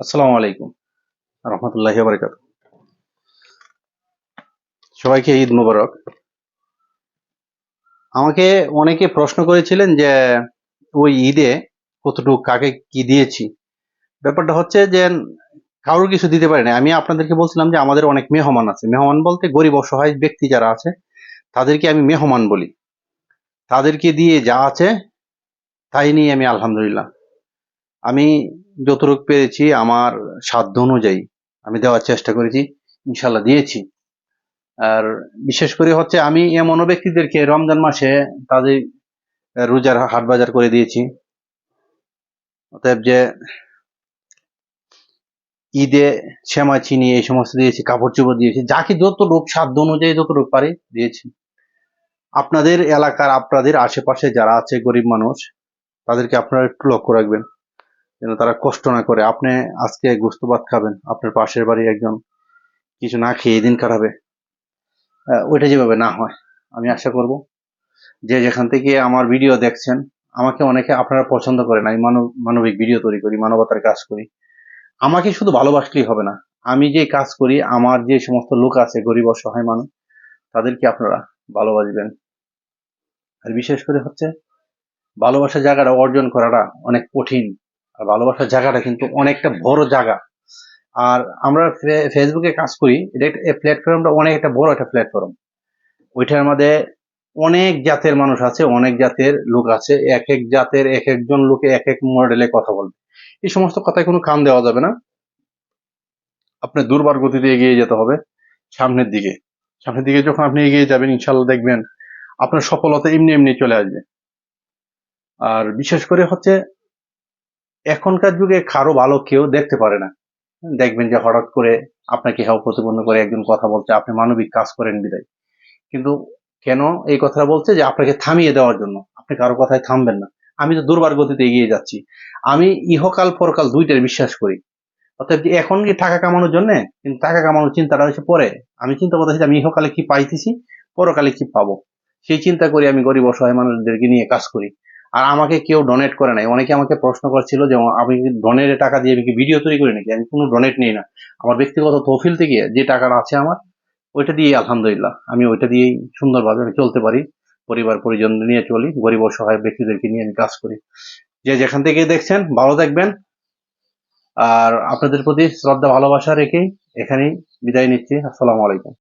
আসসালামু আলাইকুম। রহমতুল্লাহি বারকাত সবাইকে ঈদ মুবারক। আমাকে অনেকে প্রশ্ন করেছিলেন যে, ওই ঈদে কতটুকু কাকে কি দিয়েছি? ব্যাপারটা হচ্ছে যে, কারোর কিছু দিতে পারি না আমি আপনাদেরকে বলছিলাম যে, আমাদের অনেক মেহমান আছে। মেহমান বলতে গরিব, অসহায় ব্যক্তি যারা আছে, তাদেরকে আমি মেহমান বলি। তাদেরকে দিয়ে যা আছে, তাই নিয়ে আমি আলহামদুলিল্লাহ। আমি যতটুকু পেরেছি আমার সাধ্য অনুযায়ী আমি দেওয়ার চেষ্টা করেছি ইনশাল্লাহ দিয়েছি। আর বিশেষ করে হচ্ছে আমি এমন ব্যক্তিদেরকে রমজান মাসে তাদের রোজার হাট বাজার করে দিয়েছি। অতএব যে ঈদে শ্যামা চিনি এই সমস্ত দিয়েছি কাপড় চোপড় দিয়েছি, যাকে যতটুক সাধ্য অনুযায়ী যতটুক পারে দিয়েছি। আপনাদের এলাকার আপনাদের আশেপাশে যারা আছে গরিব মানুষ, তাদেরকে আপনারা একটু লক্ষ্য রাখবেন। যেন তারা কষ্ট না করে। আপনি আজকে গোস্ত ভাত খাবেন, আপনার পাশের বাড়ি একজন কিছু না খেয়ে দিন কাটাবে ওইটা যেভাবে না হয়, আমি আশা করব। যে যেখান থেকে আমার ভিডিও দেখছেন, আমাকে অনেকে আপনারা পছন্দ করেন, আমি মানব, মানবিক ভিডিও তৈরি করি, মানবতার কাজ করি। আমাকে শুধু ভালোবাসলেই হবে না। আমি যে কাজ করি, আমার যে সমস্ত লোক আছে, গরিব, অসহায় মানুষ, তাদেরকে আপনারা ভালোবাসবেন। আর বিশেষ করে হচ্ছে ভালোবাসার জায়গাটা অর্জন করাটা অনেক কঠিন। আর ভালোবাসার জায়গাটা কিন্তু অনেকটা বড় জায়গা। আর আমরা ফেসবুকে কাজ করি, এটা প্ল্যাটফর্মটা অনেক একটা বড় একটা প্ল্যাটফর্ম ওইটার মধ্যে অনেক জাতের মানুষ আছে, অনেক জাতের লোক আছে এক এক জাতের এক একজন লোকে এক এক মডেলে কথা বলবে। এই সমস্ত কথায় কোনো কান দেওয়া যাবে না। আপনি দুর্বার গতিতে এগিয়ে যেতে হবে সামনের দিকে। সামনের দিকে যখন আপনি এগিয়ে যাবেন ইনশাল্লাহ দেখবেন আপনার সফলতা এমনি এমনি চলে আসবে। আর বিশেষ করে হচ্ছে এখনকার যুগে কারও ভালো কেউ দেখতে পারে না। দেখবেন যে হঠাৎ করে আপনাকে হেও প্রতিপন্ন করে একজন কথা বলছে, আপনি মানবিক কাজ করেন বিদায়। কিন্তু কেন এই কথাটা বলছে যে আপনাকে থামিয়ে দেওয়ার জন্য? আপনি কারও কথায় থামবেন না। আমি তো দুর্বার গতিতে এগিয়ে যাচ্ছি। আমি ইহকাল পরকাল দুইটার বিশ্বাস করি। অর্থাৎ যে এখন কি টাকা কামানোর জন্য? কিন্তু টাকা কামানোর চিন্তাটা হচ্ছে পরে। আমি চিন্তা করতেছি আমি ইহকালে কি পাইতেছি? পরকালে কি পাবো? সেই চিন্তা করি আমি গরিব অসহায় মানুষদেরকে নিয়ে কাজ করি। আর আমাকে কেউ ডোনেট করে নাই। অনেকে আমাকে প্রশ্ন করছিল যে, আমি ডোনের টাকা দিয়ে আমি কি ভিডিও তৈরি করি নাকি? আমি কোনো ডোনেট নেই না। আমার ব্যক্তিগত তহফিল থেকে যে টাকাটা আছে আমার, ওইটা দিয়ে আলহামদুলিল্লাহ। আমি ওইটা দিয়েই সুন্দরভাবে আমি চলতে পারি। পরিবার, পরিজন নিয়ে চলি। গরিব অসহায় ব্যক্তিদেরকে নিয়ে আমি কাজ করি। যে যেখান থেকে দেখছেন, ভালো থাকবেন। আর আপনাদের প্রতি শ্রদ্ধা, ভালোবাসা রেখেই এখানেই বিদায় নিচ্ছি। আসসালামু আলাইকুম।